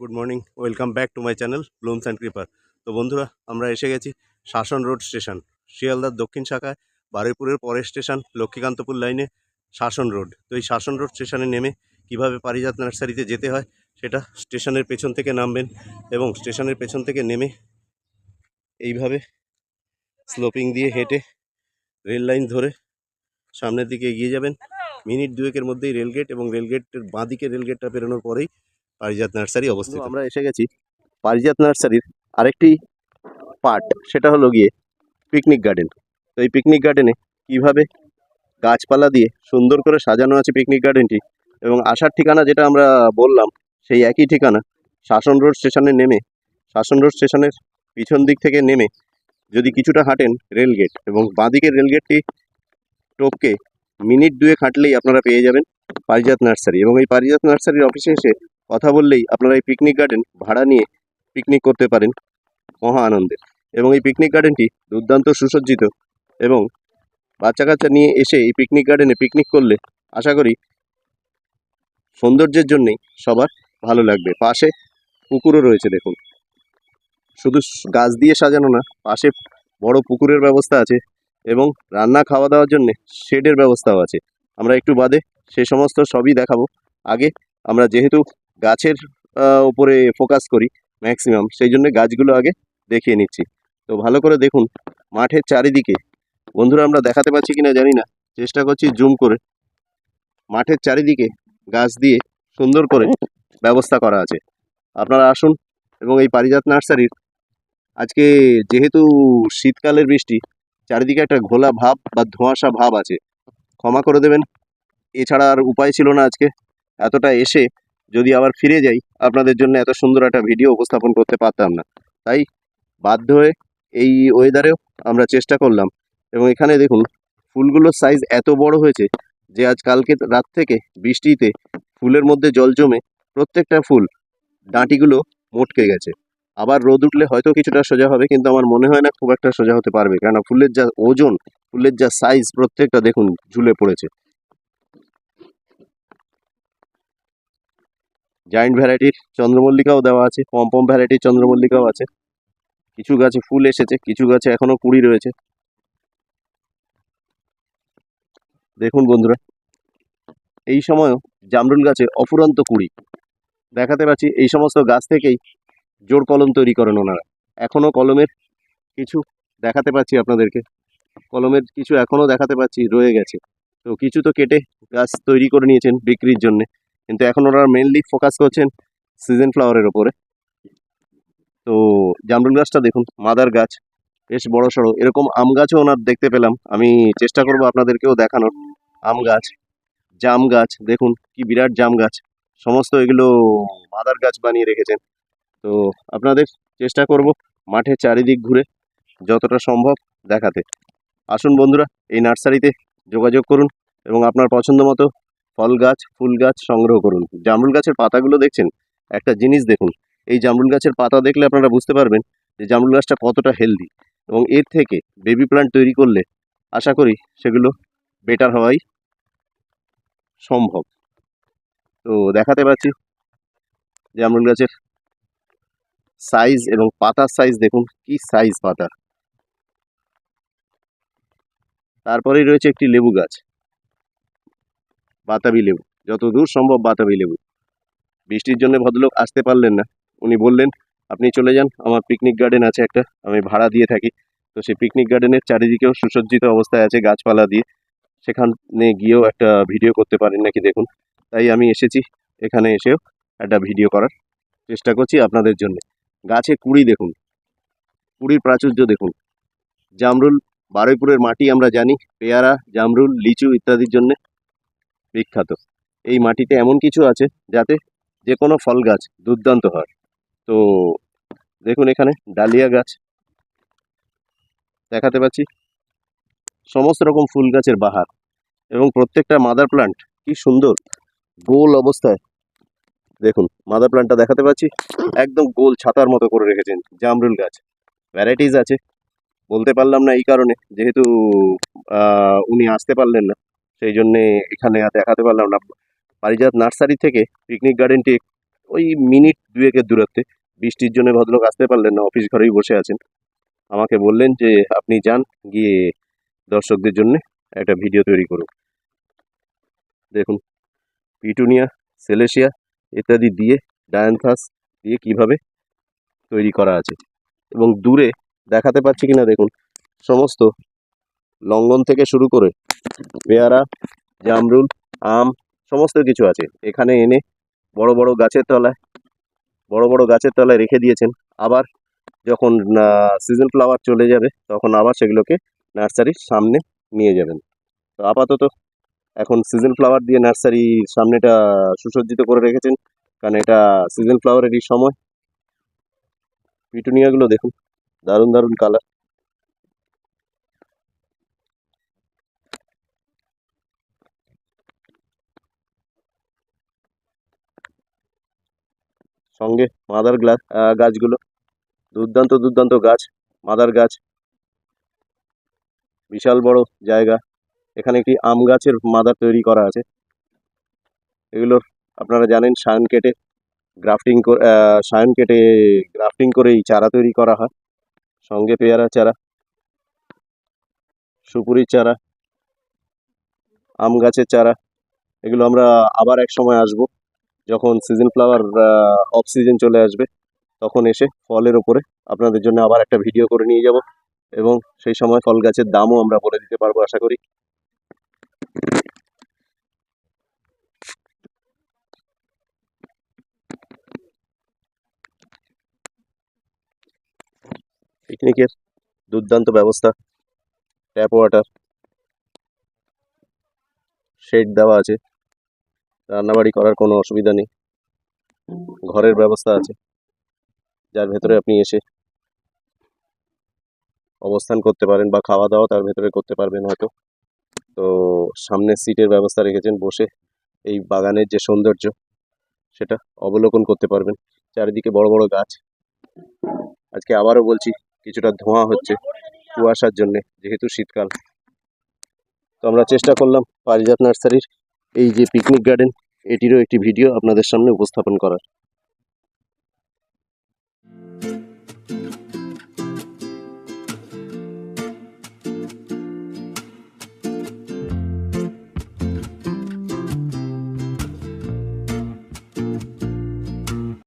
Good morning welcome back to my channel Blooms and Creeper. তো বন্ধুরা আমরা এসে গেছি শাসন রোড স্টেশন শিয়ালদার দক্ষিণ শাখায় বারুইপুরের পরের স্টেশন লক্ষ্মীকান্তপুর লাইনে শাসন রোড। তো এই শাসন রোড স্টেশনে নেমে কীভাবে পারিজাত নার্সারিতে যেতে হয় সেটা স্টেশনের পেছন থেকে নামবেন এবং স্টেশনের পেছন থেকে নেমে এইভাবে স্লোপিং দিয়ে হেঁটে রেল লাইন ধরে সামনের দিকে এগিয়ে যাবেন। মিনিট দুয়েকের মধ্যেই রেলগেট এবং রেলগেটের বাঁদিকে রেলগেটটা পেরোনোর পরেই পারিজাত নার্সারি অবস্থিত। আমরা এসে গেছি পারিজাত নার্সারির আরেকটি পার্ট সেটা হলো গিয়ে পিকনিক গার্ডেন তো এই পিকনিক গার্ডেনে কীভাবে গাছপালা দিয়ে সুন্দর করে সাজানো আছে পিকনিক গার্ডেনটি এবং আসার ঠিকানা যেটা আমরা বললাম সেই একই ঠিকানা শাসন রোড স্টেশনে নেমে শাসন রোড স্টেশনের পিছন দিক থেকে নেমে যদি কিছুটা হাঁটেন রেলগেট এবং বাঁদিকের রেলগেটটি টপকে মিনিট দুয়ে হাঁটলেই আপনারা পেয়ে যাবেন পারিজাত নার্সারি এবং এই পারিজাত নার্সারির অফিসে এসে কথা বললেই আপনারা এই পিকনিক গার্ডেন ভাড়া নিয়ে পিকনিক করতে পারেন। মহা আনন্দের। এবং এই পিকনিক গার্ডেনটি দুর্দান্ত সুসজ্জিত এবং বাচ্চা কাচ্চা নিয়ে এসে এই পিকনিক গার্ডেনে পিকনিক করলে আশা করি সৌন্দর্যের জন্যেই সবার ভালো লাগবে। পাশে পুকুরও রয়েছে দেখুন। শুধু গাছ দিয়ে সাজানো না, পাশে বড় পুকুরের ব্যবস্থা আছে এবং রান্না খাওয়া দাওয়ার জন্য শেডের ব্যবস্থাও আছে। আমরা একটু বাদে সে সমস্ত সবই দেখাবো। আগে আমরা যেহেতু গাছের উপরে ফোকাস করি ম্যাক্সিমাম সেই জন্য গাছগুলো আগে দেখিয়ে নিচ্ছি। তো ভালো করে দেখুন, মাঠের চারিদিকে, বন্ধুরা আমরা দেখাতে পাচ্ছি কিনা জানি না, চেষ্টা করছি জুম করে। মাঠের চারিদিকে গাছ দিয়ে সুন্দর করে ব্যবস্থা করা আছে। আপনারা আসুন এবং এই পারিজাত নার্সারির, আজকে যেহেতু শীতকালের বৃষ্টি, চারিদিকে একটা ঘোলা ভাব বা ধোঁয়াশা ভাব আছে। ক্ষমা করে দেবেন, এছাড়া আর উপায় ছিল না আজকে, এতটা এসে যদি আবার ফিরে যাই, আপনাদের জন্য এত সুন্দর একটা ভিডিও উপস্থাপন করতে পারতাম না। তাই বাধ্য হয়ে এই ওয়েদারেও আমরা চেষ্টা করলাম। এবং এখানে দেখুন, ফুলগুলোর সাইজ এত বড় হয়েছে যে আজ কালকে রাত থেকে বৃষ্টিতে ফুলের মধ্যে জল জমে প্রত্যেকটা ফুল ডাঁটিগুলো মটকে গেছে। আবার রোদ উঠলে হয়তো কিছুটা সোজা হবে, কিন্তু আমার মনে হয় না খুব একটা সোজা হতে পারবে। কেননা ফুলের যা ওজন, ফুলের যা সাইজ প্রত্যেকটা দেখুন ঝুলে পড়েছে। জায়েন্ট ভ্যারাইটির চন্দ্রমল্লিকাও দেওয়া আছে পম পম ভ্যারাইটির চন্দ্রমল্লিকাও আছে। কিছু গাছে ফুল এসেছে, কিছু গাছে এখনও কুড়ি রয়েছে। দেখুন বন্ধুরা, এই সময়ও জামরুল গাছে অফুরন্ত কুড়ি। দেখাতে পাচ্ছি এই সমস্ত গাছ থেকেই জোর কলম তৈরি করেন ওনারা। এখনও কলমের কিছু দেখাতে পাচ্ছি আপনাদেরকে। কলমের কিছু এখনও দেখাতে পাচ্ছি, রয়ে গেছে। তো কিছু তো কেটে গাছ তৈরি করে নিয়েছেন বিক্রির জন্য। কিন্তু এখন ওনারা মেনলি ফোকাস করছেন সিজন ফ্লাওয়ারের ওপরে। তো জামরুল গাছটা দেখুন, মাদার গাছ, বেশ বড় সড়ো। এরকম আম গাছও ওনার দেখতে পেলাম। আমি চেষ্টা করব আপনাদেরকেও দেখানোর। আম গাছ, জাম গাছ, দেখুন কি বিরাট জাম গাছ। সমস্ত এগুলো মাদার গাছ বানিয়ে রেখেছেন। তো আপনাদের চেষ্টা করব মাঠের চারিদিক ঘুরে যতটা সম্ভব দেখাতে। আসুন বন্ধুরা, এই নার্সারিতে যোগাযোগ করুন এবং আপনার পছন্দ মতো ফল গাছ ফুল গাছ সংগ্রহ করুন। জামরুল গাছের পাতাগুলো দেখছেন? একটা জিনিস দেখুন। এই জামরুল গাছের পাতা দেখলে আপনারা বুঝতে পারবেন যে জামরুল গাছটা কতটা হেলদি এবং এর থেকে বেবি প্লান্ট তৈরি করলে আশা করি সেগুলো বেটার হওয়াই সম্ভব। তো দেখাতে পাচ্ছি জামরুল গাছের সাইজ এবং পাতার সাইজ দেখুন, কি সাইজ পাতা। তারপরেই রয়েছে একটি লেবু গাছ। বাতাবি লেবু। যত দূর সম্ভব বাতাবি লেবু। বৃষ্টির জন্য ভদ্রলোক আসতে পারলেন না। উনি বললেন, আপনি চলে যান, আমার পিকনিক গার্ডেন আছে একটা, আমি ভাড়া দিয়ে থাকি। তো সেই পিকনিক গার্ডেনের চারিদিকেও সুসজ্জিত অবস্থায় আছে গাছপালা দিয়ে। সেখানে গিয়েও একটা ভিডিও করতে পারেন নাকি দেখুন। তাই আমি এসেছি, এখানে এসেও একটা ভিডিও করার চেষ্টা করছি আপনাদের জন্য। গাছে কুড়ি দেখুন। কুড়ির প্রাচুর্য দেখুন। জামরুল, বারুইপুরের মাটি আমরা জানি, পেয়ারা, জামরুল, লিচু ইত্যাদির জন্য বিখ্যাত। এই মাটিতে এমন কিছু আছে যাতে যে কোনো ফল গাছ দুর্দান্ত হয়। তো দেখুন এখানে ডালিয়া গাছ। দেখাতে পাচ্ছি। সমস্ত রকম ফুল গাছের বাহার এবং প্রত্যেকটা মাদার প্লান্ট কি সুন্দর গোল অবস্থায়। দেখুন, মাদার প্লান্টটা দেখাতে পাচ্ছি। একদম গোল ছাতার মতো করে রেখেছেন জামরুল গাছ। ভ্যারাইটিস আছে। বলতে পারলাম না এই কারণে, যেহেতু উনি আসতে পারলেন না। সেই জন্যে এখানে দেখাতে পারলাম না। পারিজাত নার্সারি থেকে পিকনিক গার্ডেনটি ওই মিনিট দুয়েকের দূরত্বে। বৃষ্টির জন্য ভদ্রলোক আসতে পারলেন না অফিস ঘরেই বসে আছেন। আমাকে বললেন যে, আপনি যান, গিয়ে দর্শকদের জন্য একটা ভিডিও তৈরি করুন। দেখুন, পিটুনিয়া, সেলেসিয়া ইত্যাদি দিয়ে ডায়ানথাস দিয়ে কীভাবে তৈরি করা আছে। এবং দূরে দেখাতে পাচ্ছি কিনা দেখুন, সমস্ত লঙ্ঘন থেকে শুরু করে পেয়ারা, জামরুল, আম, সমস্ত কিছু আছে। এখানে এনে বড় বড় গাছের তলায়, বড় বড় গাছের তলায় রেখে দিয়েছেন। আবার যখন সিজন ফ্লাওয়ার চলে যাবে, তখন আবার সেগুলোকে নার্সারির সামনে নিয়ে যাবেন। তো আপাতত এখন সিজন ফ্লাওয়ার দিয়ে নার্সারির সামনেটা সুসজ্জিত করে রেখেছেন। কারণ এটা সিজন ফ্লাওয়ারেরই সময়। পিটুনিয়াগুলো দেখুন, দারুণ দারুণ কালার সঙ্গে মাদার গ্লাস গাছগুলো। দুর্দান্ত দুর্দান্ত গাছ, মাদার গাছ। বিশাল বড় জায়গা। এখানে একটি আম গাছের মাদার তৈরি করা আছে। এগুলোর আপনারা জানেন, সায়ন কেটে গ্রাফটিং সায়ন কেটে গ্রাফটিং করে এই চারা তৈরি করা হয়। সঙ্গে পেয়ারা চারা, সুপুরির চারা, আম গাছের চারা। এগুলো আমরা আবার এক সময় আসব। যখন সিজন ফ্লাওয়ার অফ সিজন চলে আসবে, তখন এসে ফলের ওপরে আপনাদের জন্য আবার একটা ভিডিও করে নিয়ে যাব এবং সেই সময় ফল গাছের দামও আমরা বলে দিতে পারব আশা করি। পিকনিকের দুর্দান্ত ব্যবস্থা ট্যাপ ওয়াটার শেড দেওয়া আছে। রান্নাবাড়ি করার কোনো অসুবিধা নেই। ঘরের ব্যবস্থা আছে। যার ভেতরে আপনি এসে অবস্থান করতে পারেন বা খাওয়া দাওয়া তার ভেতরে করতে পারবেন হয়তো। তো সামনে সিটের ব্যবস্থা রেখেছেন, বসে এই বাগানের যে সৌন্দর্য সেটা অবলোকন করতে পারবেন। চারিদিকে বড় বড় গাছ। আজকে আবারও বলছি, কিছুটা ধোঁয়া হচ্ছে কুয়াশার জন্যে, যেহেতু শীতকাল। তো আমরা চেষ্টা করলাম পারিজাত নার্সারির এই যে পিকনিক গার্ডেন এটিরও একটি ভিডিও আপনাদের সামনে উপস্থাপন করার।